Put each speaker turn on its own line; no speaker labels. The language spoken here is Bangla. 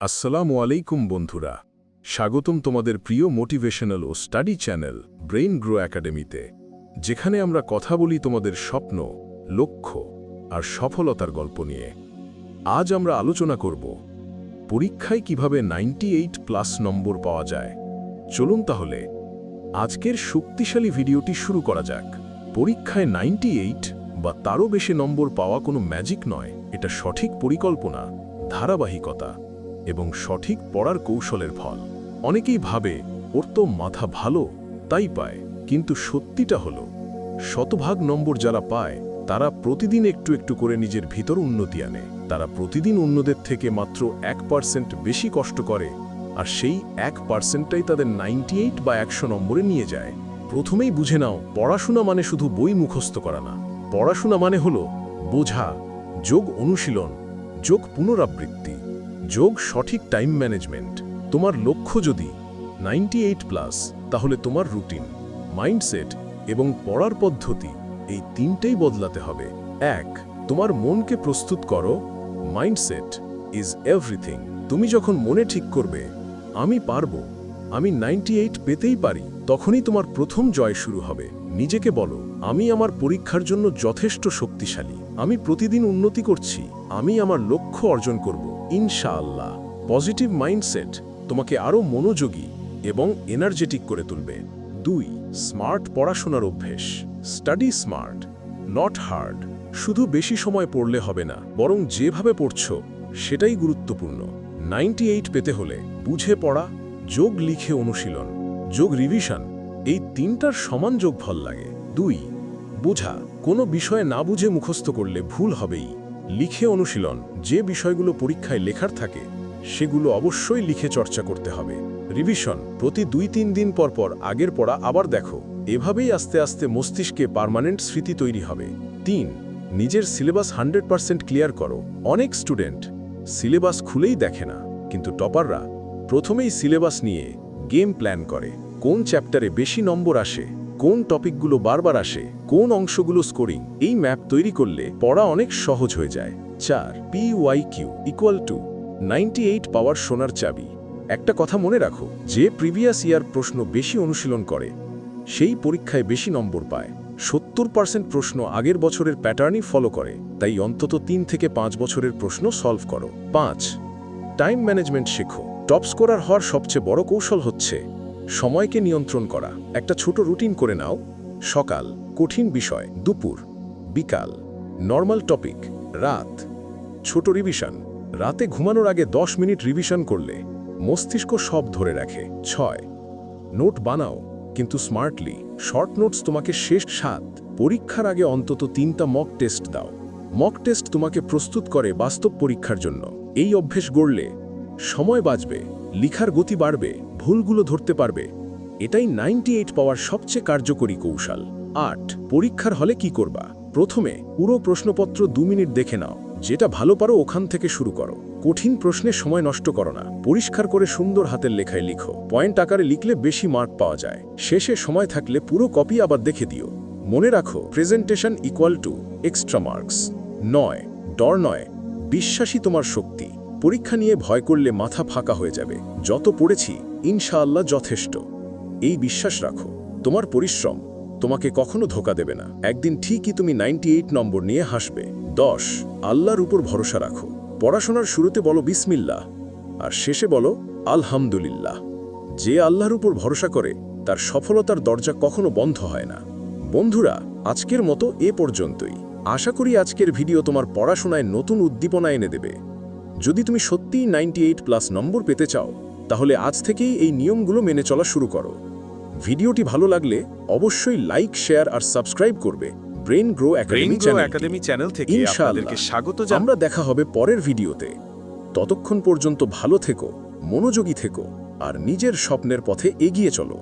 আসসালামু আলাইকুম বন্ধুরা। স্বাগতম তোমাদের প্রিয় মোটিভেশনাল ও স্টাডি চ্যানেল ব্রেইন গ্রো একাডেমিতে, যেখানে আমরা কথা বলি তোমাদের স্বপ্ন, লক্ষ্য আর সফলতার গল্প নিয়ে। আজ আমরা আলোচনা করব, পরীক্ষায় কীভাবে 98 প্লাস নম্বর পাওয়া যায়। চলুন তাহলে, আজকের শক্তিশালী ভিডিওটি শুরু করা যাক। পরীক্ষায় 98 বা তারও বেশি নম্বর পাওয়া কোনো ম্যাজিক নয়, এটা সঠিক পরিকল্পনা, ধারাবাহিকতা। এবং সঠিক পড়ার কৌশলের ফল। অনেকেই ভাবে, ওর তো মাথা ভালো, তাই পায়। কিন্তু সত্যিটা হলো, শতভাগ নম্বর যারা পায়, তারা প্রতিদিন একটু একটু করে নিজের ভিতর উন্নতি আনে। তারা প্রতিদিন অন্যদের থেকে মাত্র এক পার্সেন্ট বেশি কষ্ট করে, আর সেই এক পার্সেন্টটাই তাদের 98 বা একশো নম্বরে নিয়ে যায়। প্রথমেই বুঝে নাও, পড়াশোনা মানে শুধু বই মুখস্থ করা না। পড়াশোনা মানে হলো বোঝা, যোগ অনুশীলন, যোগ পুনরাবৃত্তি। যোগ সঠিক টাইম ম্যানেজমেন্ট তোমার লক্ষ্য যদি 98 প্লাস তাহলে তোমার রুটিন মাইন্ডসেট এবং পড়ার পদ্ধতি এই তিনটেই বদলাতে হবে। এক, তোমার মনকে প্রস্তুত করো। মাইন্ডসেট ইজ এভরিথিং তুমি যখন মনে ঠিক করবে, আমি পারব, আমি 98 পেতেই পারি তখনই তোমার প্রথম জয় শুরু হবে। নিজেকে বলো, আমি আমার পরীক্ষার জন্য যথেষ্ট শক্তিশালী। আমি প্রতিদিন উন্নতি করছি। আমি আমার লক্ষ্য অর্জন করব। ইনশাআল্লাহ, পজিটিভ মাইন্ডসেট তোমাকে আরও মনোযোগী এবং এনার্জেটিক করে তুলবে। দুই, স্মার্ট পড়াশোনার অভ্যেস। স্টাডি স্মার্ট নট হার্ড শুধু বেশি সময় পড়লে হবে না, বরং যেভাবে পড়ছ, সেটাই গুরুত্বপূর্ণ। 98 পেতে হলে বুঝে পড়া, যোগ লিখে অনুশীলন, যোগ রিভিশন এই তিনটার সমান যোগ যোগফল লাগে। দুই, বোঝা, কোনো বিষয়ে না বুঝে মুখস্থ করলে ভুল হবেই। লিখে অনুশীলন যে বিষয়গুলো পরীক্ষায় লেখার থাকে, সেগুলো অবশ্যই লিখে চর্চা করতে হবে। রিভিশন, প্রতি দুই তিন দিন পর পর আগের পড়া আবার দেখো। এভাবেই আস্তে আস্তে মস্তিষ্কে পার্মানেন্ট স্মৃতি তৈরি হবে। তিন, নিজের সিলেবাস হান্ড্রেড পার্সেন্ট ক্লিয়ার করো। অনেক স্টুডেন্ট সিলেবাস খুলেই দেখে না, কিন্তু টপাররা প্রথমেই সিলেবাস নিয়ে গেম প্ল্যান করে। কোন চ্যাপ্টারে বেশি নম্বর আসে, কোন টপিকগুলো বারবার আসে কোন অংশগুলো স্কোরিং এই ম্যাপ তৈরি করলে পড়া অনেক সহজ হয়ে যায়। চার P Y Q equal to ninety power সোনার চাবি। একটা কথা মনে রাখো, যে প্রিভিয়াস ইয়ার প্রশ্ন বেশি অনুশীলন করে, সেই পরীক্ষায় বেশি নম্বর পায়। সত্তর পার্সেন্ট প্রশ্ন আগের বছরের প্যাটার্নই ফলো করে, তাই অন্তত তিন থেকে পাঁচ বছরের প্রশ্ন সলভ করো। পাঁচ টাইম ম্যানেজমেন্ট শেখো। টপ স্কোরার হওয়ার সবচেয়ে বড় কৌশল হচ্ছে, সময়কে নিয়ন্ত্রণ করা। একটা ছোট রুটিন করে নাও সকাল, কঠিন বিষয়, দুপুর, বিকাল নর্মাল টপিক রাত, ছোট রিভিশন রাতে ঘুমানোর আগে দশ মিনিট রিভিশন করলে মস্তিষ্ক সব ধরে রাখে, ছয় নোট বানাও, কিন্তু স্মার্টলি শর্ট নোটস তোমাকে শেষ সাত, পরীক্ষার আগে অন্তত তিনটা মক টেস্ট দাও মক টেস্ট তোমাকে প্রস্তুত করে বাস্তব পরীক্ষার জন্য, এই অভ্যেস গড়লে সময় বাঁচবে, লিখার গতি বাড়বে, ভুলগুলো ধরতে পারবে এটাই 98 পাওয়ার সবচেয়ে কার্যকরী কৌশল। আট, পরীক্ষার হলে কি করবা? প্রথমে পুরো প্রশ্নপত্র দু মিনিট দেখে নাও। যেটা ভালো পারো ওখান থেকে শুরু করো। কঠিন প্রশ্নে সময় নষ্ট করো না। পরিষ্কার করে সুন্দর হাতের লেখায় লিখো। পয়েন্ট আকারে লিখলে বেশি মার্ক পাওয়া যায়। শেষে সময় থাকলে পুরো কপি আবার দেখে দিও। মনে রাখো presentation equal to extra marks নয় ডর নয়। বিশ্বাসী তোমার শক্তি। পরীক্ষা নিয়ে ভয় করলে মাথা ফাঁকা হয়ে যাবে। যত পড়েছি, ইনশাআল্লাহ যথেষ্ট। এই বিশ্বাস রাখো, তোমার পরিশ্রম তোমাকে কখনো ধোকা দেবে না। একদিন ঠিকই তুমি 98 নম্বর নিয়ে হাসবে। দশ, আল্লাহর উপর ভরসা রাখো। পড়াশোনার শুরুতে বলো বিসমিল্লাহ, আর শেষে বলো আলহামদুলিল্লাহ। যে আল্লাহর উপর ভরসা করে, তার সফলতার দরজা কখনো বন্ধ হয় না। বন্ধুরা, আজকের মতো এ পর্যন্তই। আশা করি আজকের ভিডিও তোমার পড়াশোনায় নতুন উদ্দীপনা এনে দেবে। যদি তুমি সত্যিই 98 প্লাস নম্বর পেতে চাও তাহলে আজ থেকেই এই নিয়মগুলো মেনে চলা শুরু করো। ভিডিওটি ভালো লাগলে অবশ্যই লাইক শেয়ার আর সাবস্ক্রাইব করবে ব্রেন গ্রো একাডেমি চ্যানেল
থেকে আপনাদেরকে স্বাগত
আমরা দেখা হবে পরের ভিডিওতে। ততক্ষণ পর্যন্ত ভালো থেকো মনোযোগী থেকো আর নিজের স্বপ্নের পথে এগিয়ে চলো।